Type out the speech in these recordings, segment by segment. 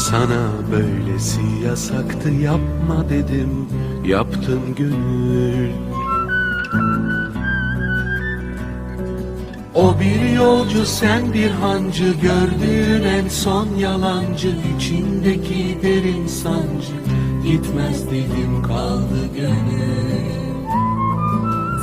Sana böylesi yasaktı yapma dedim yaptın gönül O bir yolcu sen bir hancı gördüğün en son yalancı içindeki derin sancı. Gitmez dedim kaldı gönül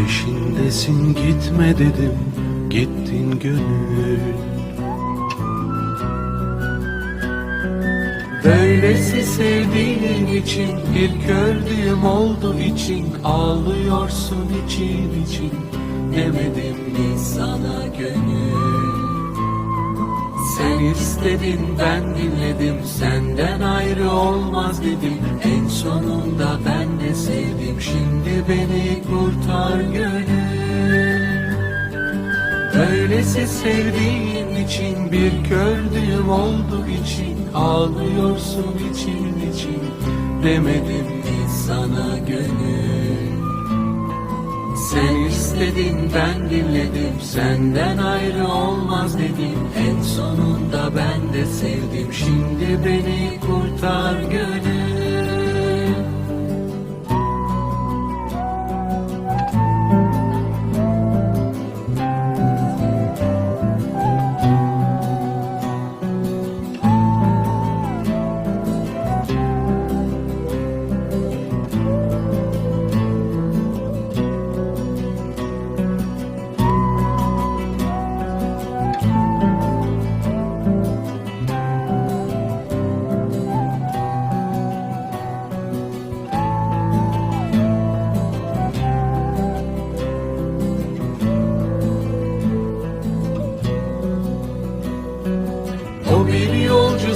peşindesin gitme dedim gittin gönül. Böylesi sevdiğin için bir gördüğüm oldu için ağlıyorsun için için demedim mi sana gönül istedin ben dinledim. Senden ayrı olmaz dedim. En sonunda ben de sevdim. Şimdi beni kurtar gönül. Öylesi sevdiğin için Bir gördüğüm oldu için. Ağlıyorsun için için. Demedim mi sana gönül. Sen istedin ben dinledim Senden ayrı olmaz dedim. En sonunda ben de sevdim Şimdi beni kurtar gönül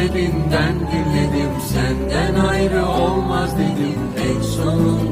Ben dinledim Senden ayrı olmaz dedim En sonunda